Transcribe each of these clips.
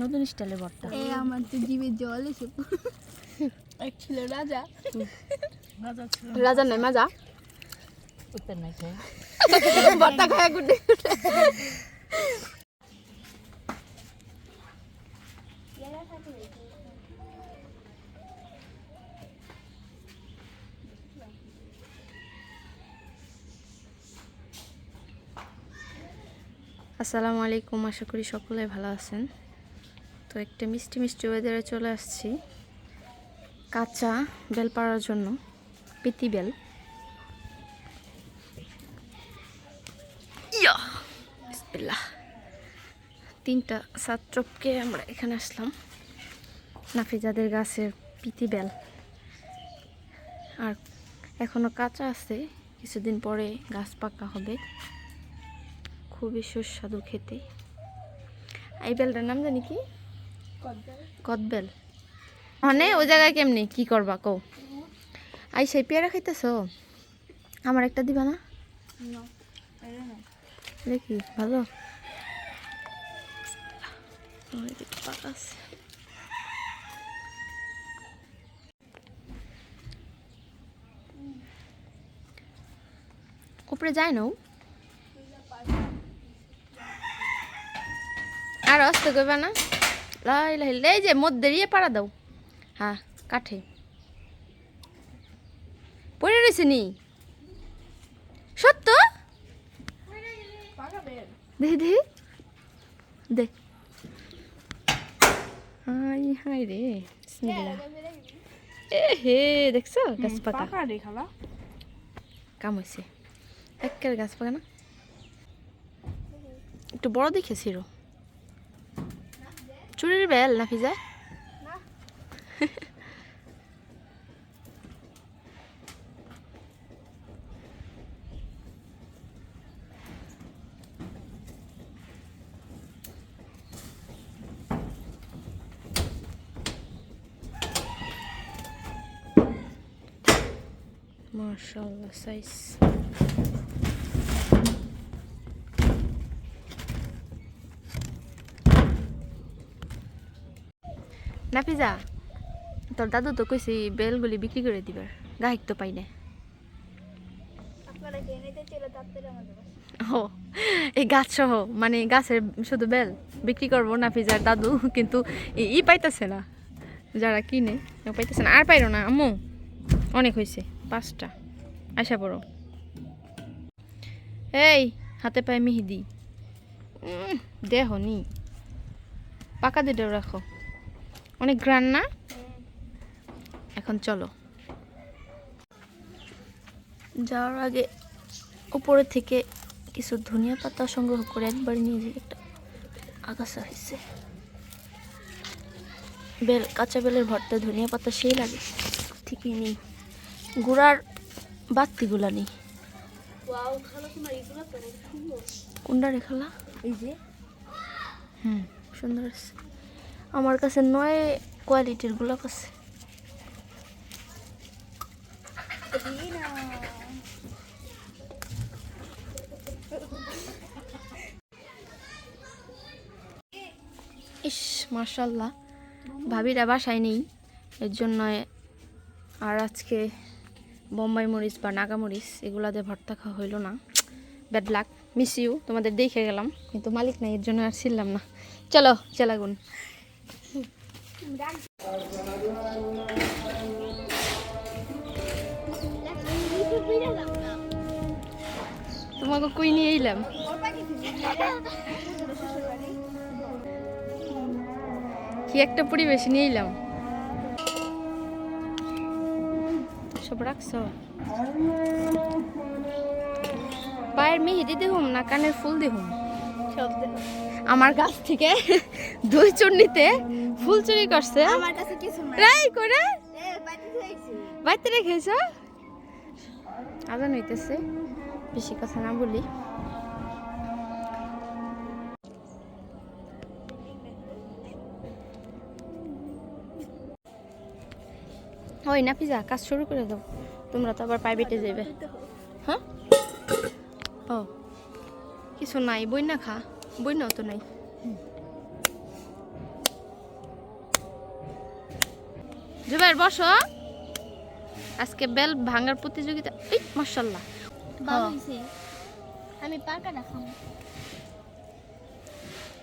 নতুন স্টাইলে ভর্তা এই আমার তো জিভে জল এসে এক ছিল রাজা। রাজা ছিল। রাজা নয় মাজা। উত্তর নাই খেয়ে ভর্তা খায় গুড্ডি আসসালামু আলাইকুম আশা করি সকলে ভালো আছেন। তো একটা মিষ্টি মিষ্টি ওয়েদারে চলে আসছি। কাঁচা বেল পাড়ার জন্য, পিতি বেল। তিনটা ছাত্রকে আমরা এখানে আসলাম। নাফিজাদের গাছের পিতি বেল। আর এখনও কাঁচা আছে, কিছুদিন পরে গাছ পাকা হবে। খুবই সুস্বাদু খেতে। এই বেলটার নাম জানি কি? কদবেল। মানে ওই জায়গায় কেমনি? কি করবা? কও। আই, সেই পেয়ারা খাইতেছ? আমার একটা দিবা না? দেখি, ভালো। উপরে যায় না? আর অস্ত করবে না? লাই লাই এই যে মধ্যে ইয়ে পাড়া দাও হ্যাঁ কাঠে পড়ে রয়েছে নি সত্য দেখি দেখি দে হাই হাই রে। এ হে দেখছ গাছ পাকা কাম হয়েছে একের গাছ পাকা না একটু বড় দেখেছিল চুরির বেল না ফিজা মাশাআল্লাহ সাইজ নাফিজা তোর দাদু তো কইছি বেলগুলি বিক্রি করে দিবার। গাহিক তো পাই না। ও, এই গাছ সহ মানে গাছের শুধু বেল বিক্রি করব নাফিজার দাদু, কিন্তু ই- পাইতেছে না। যারা কিনে পাইতেছে না। আর পাইরো না, আম্মু। অনেক হয়েছে পাঁচটা। আশা পড়ো। এই, হাতে পায়ে মিহিদি। দেহ নি। পাকা দুটো রাখো। অনেক গ্রান না? এখন চলো। যাওয়ার আগে উপরে থেকে কিছু ধনিয়া পাতা সংগ্রহ করে একবার নিয়ে যাই। একটা আগাছা হয়েছে বেল কাঁচা বেলের ভর্তা ধনিয়া পাতা সেই লাগে। ঠিকই নেই। গুড়ার বাত্তিগুলা নেই। কোনটা রেখালা এই যে। হুম সুন্দর আছে আমার কাছে নয় কোয়ালিটির গোলাপ আছে। ইস মার্শাল্লাহ ভাবিরা বাসায় নেই, এর জন্য আর আজকে বোম্বাই মরিচ বা নাগা মরিচ এগুলা দিয়ে ভর্তা খাওয়া হইল না। ব্যাড লাক মিস ইউ তোমাদের দেখে গেলাম, কিন্তু মালিক নাই, এর জন্য আর ছিলাম না। চলো, চেলাগুন। তোমাকে কই নিয়ে এলাম কি একটা পরিবেশ নিয়ে এলাম সব রাখছ? পায়ের মেহেদি দেহুম না কানের ফুল দেহুম। আমার গাছ থেকে দুই চুন্নিতে ফুল চুরি করছে। আমার কাছে কিছু না করে বাইতে যাইছি বাইতে রেখেছ। আজান হইতেছে। বেশি কথা না বলি। ওই না পিজা কাজ শুরু করে দাও। তোমরা তো আবার প্রাইভেটে যাবে হ্যাঁ? ও কিছু নাই বই না খা। বই নাও তো নাই। জুবাইর বসো। আজকে বেল ভাঙার প্রতিযোগিতা এই মাশাল্লাহ ভালো হয়েছে আমি পাকাটা খাব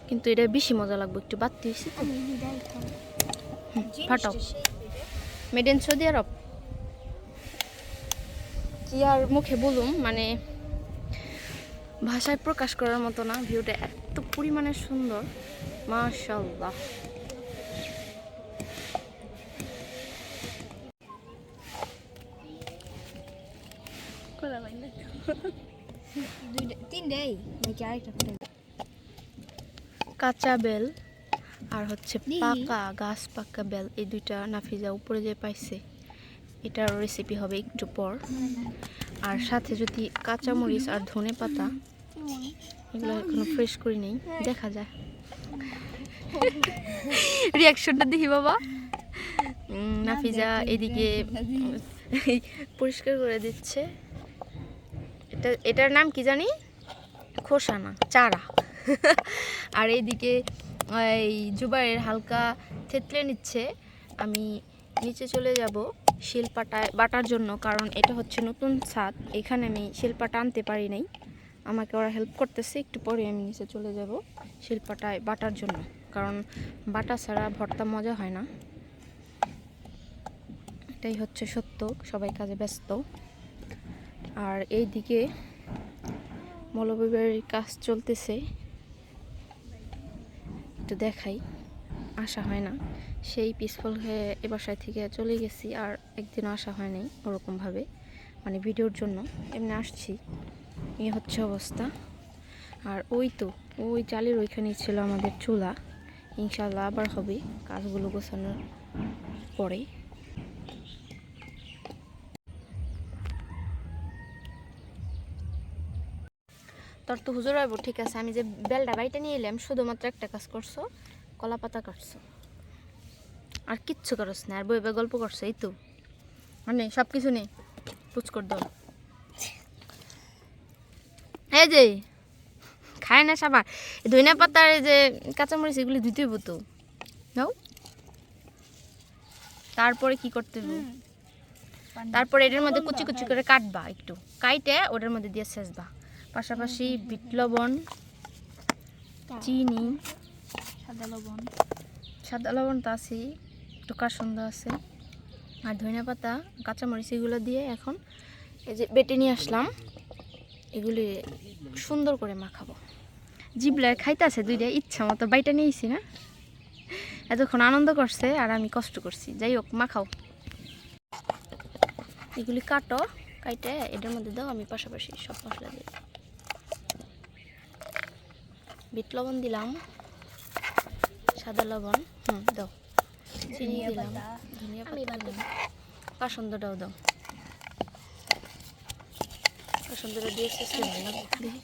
কিন্তু এটা বেশি মজা লাগবে একটু বাড়তি হয়েছে তো। ফাটাও। মেড ইন সৌদি আরব কি আর মুখে বলুম মানে ভাষায় প্রকাশ করার মতো না ভিউটা এত পরিমাণে সুন্দর। মাশাল্লাহ কাঁচা বেল আর হচ্ছে পাকা গাছ পাকা বেল এই দুইটা নাফিজা উপরে যে পাইছে এটার রেসিপি হবে একটু পর। আর সাথে যদি কাঁচামরিচ আর ধনে পাতা এগুলো এখনও ফ্রেশ করি নেই। দেখা যায় রিয়াকশনটা দেখি বাবা। নাফিজা এদিকে পরিষ্কার করে দিচ্ছে। এটা এটার নাম কি জানি? খোসানা চারা। আর এইদিকে এই জুবাইয়ের হালকা থেতলে নিচ্ছে। আমি নিচে চলে যাব শিলপাটায় বাটার জন্য কারণ এটা হচ্ছে নতুন ছাদ। এখানে আমি শিলপাটা আনতে পারি নাই। আমাকে ওরা হেল্প করতেছে, একটু পরে আমি নিচে চলে যাব শিলপাটায় বাটার জন্য। কারণ বাটা ছাড়া ভর্তা মজা হয় না। এটাই হচ্ছে সত্য, সবাই কাজে ব্যস্ত। আর এই দিকে মৌলভীবাড়ির কাজ চলতেছে। একটু দেখাই, আসা হয় না। সেই পিসফল হয়ে এ বাসায় থেকে চলে গেছি আর একদিনও আসা হয় নাই ওরকমভাবে মানে ভিডিওর জন্য। এমনি আসছি। এই হচ্ছে অবস্থা। আর ওই তো, ওই চালের ওইখানেই ছিল আমাদের চুলা। ইনশাল্লাহ আবার হবে কাজগুলো গোছানোর পরে তোর তো হুজুর হইব, ঠিক আছে, আমি যে বেলটা বাইটা নিয়ে এলাম, শুধুমাত্র একটা কাজ করছ কলা পাতা কাটছো। আর কিচ্ছু করস না, আর বই বই গল্প করছ, এই তো। মানে সব কিছু নেই পুচকর দল এই যে খায় না সাবার ধনিয়া পাতার এই যে কাঁচামরিচ এগুলি দিতে হইব তো। নাও। তারপরে কি করতে হবে তারপরে এটার মধ্যে কুচি কুচি করে কাটবা একটু। কাইটে ওটার মধ্যে দিয়ে সেচবা। পাশাপাশি বিট লবণ চিনি। সাদা লবণ। সাদা লবণ তো আছেই একটু কাসন্দ আছে। আর ধনিয়া পাতা কাঁচামরিচ এগুলো দিয়ে এখন এই যে বেটে নিয়ে আসলাম। এগুলি সুন্দর করে মাখাবো। জিবলার খাইতে আছে দুইটা ইচ্ছা মতো বাইটা নিয়েছি না। এতক্ষণ আনন্দ করছে আর আমি কষ্ট করছি। যাই হোক মাখাও। এগুলি কাটো কাইটে এটার মধ্যে দাও আমি পাশাপাশি সব মশলা দিই। বিট লবণ দিলাম। সাদা লবণ হুম দাও। চিনি দিলাম। ধনিয়া পাতা দিলাম কাসন্দটাও দাও। কাসন্দটা দিয়ে শেষ করে দিলাম দেখি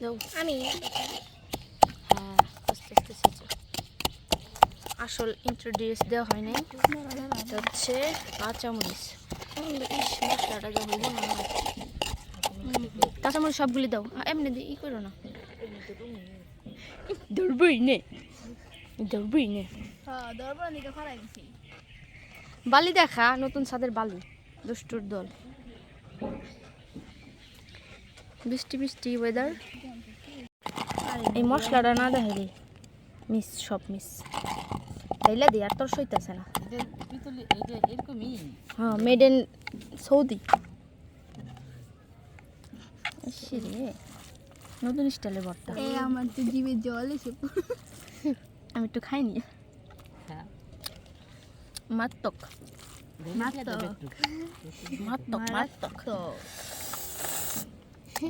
দাও আমি। হ্যাঁ আস্তে আস্তে ছেঁচো। আসল ইন্ট্রোডিউস দেওয়া হয় নাই। এটা হচ্ছে কাঁচামরিচ। মশলাটা যা হইব না। কাঁচামরিচ সবগুলি দাও। এমনি ই করো না। ধরবই নে। ধরবই নে। হ্যাঁ বালি দেখা নতুন ছাদের বালি। দুষ্টুর দল। বৃষ্টি বৃষ্টি ওয়েদার এই মশলাটা না দেখাইলি মিস সব মিস। তাইলে দি আর তোর সইতেছে না। হ্যাঁ মেড ইন সৌদি রে। নতুন স্টাইলে এই আমার তো জিভে জল এসে আমি একটু খাইনি। হ্যাঁ। মাত্তক। মাত্তক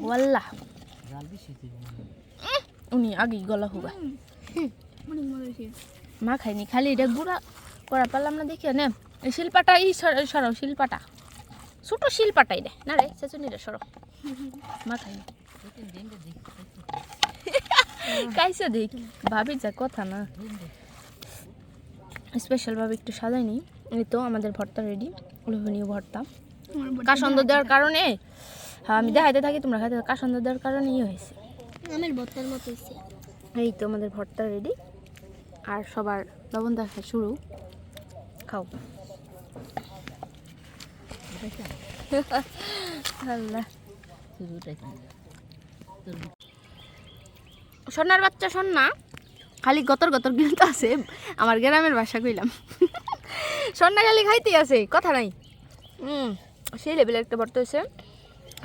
ওয়াল্লাহ উনি আগেই গলা হুগা মা খাইনি খালি এটা গুঁড়া করা পারলাম না দেখি নে। এই শিল্পাটা এই সর- সরাও শিল্পাটা। ছোট শিল্পাটাই রে না রে সেচুনি রে সরো। মা খাইনি। খাইছে দেখ। ভাবি যা কথা না। স্পেশাল ভাবে একটু সাজাইনি এই তো আমাদের ভর্তা রেডি লোভনীয় ভর্তা। কাসন্দ দেওয়ার কারণে? হ্যাঁ আমি দেখাইতে থাকি তোমরা খাইতে। কাসন্দ দেওয়ার কারণে ইয়ে হয়েছে? আমার বত্তার মতো হয়েছে। এই তো আমাদের ভর্তা রেডি আর সবার লবণ দেখা শুরু। খাও। আল্লাহ। সোনার বাচ্চা শোন না খালি গতর গতর কিন্তু আছে আমার গ্রামের ভাষা কইলাম। সন্না খালি খাইতেই আছে কথা নাই। হুম সেই লেভেলের একটা বর্ত হয়েছে।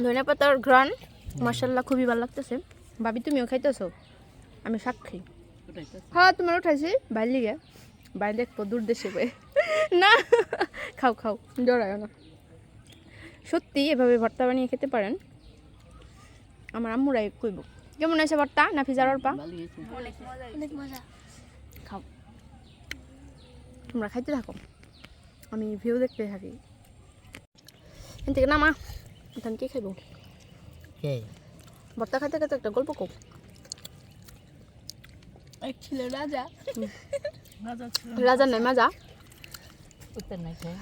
ধনিয়া পাতার ঘ্রাণ মশাল্লা খুবই ভালো লাগতেছে। ভাবি তুমিও খাইতেছো? আমি সাক্ষী উঠাইছে হ্যাঁ তোমার উঠাইছি বাইর লিগে। বাইরে দেখব দূর দেশে না খাও খাও জড়ায় না। সত্যি এভাবে ভর্তা বানিয়ে খেতে পারেন? আমার আম্মুরাই কইব। কেমন আছে ভর্তা? না ফিজার পা অনেক মজা খাও। তোমরা খাইতে থাকো। আমি ভিউ দেখতে থাকি। এখান থেকে না মা এখান কি খাইব। বর্তা ভর্তা খাইতে খাইতে একটা গল্প কো এক ছিল রাজা। রাজা নাই মাজা উত্তর নাই খায়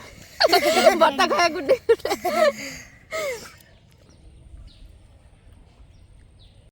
ভর্তা খায় গুড্ডি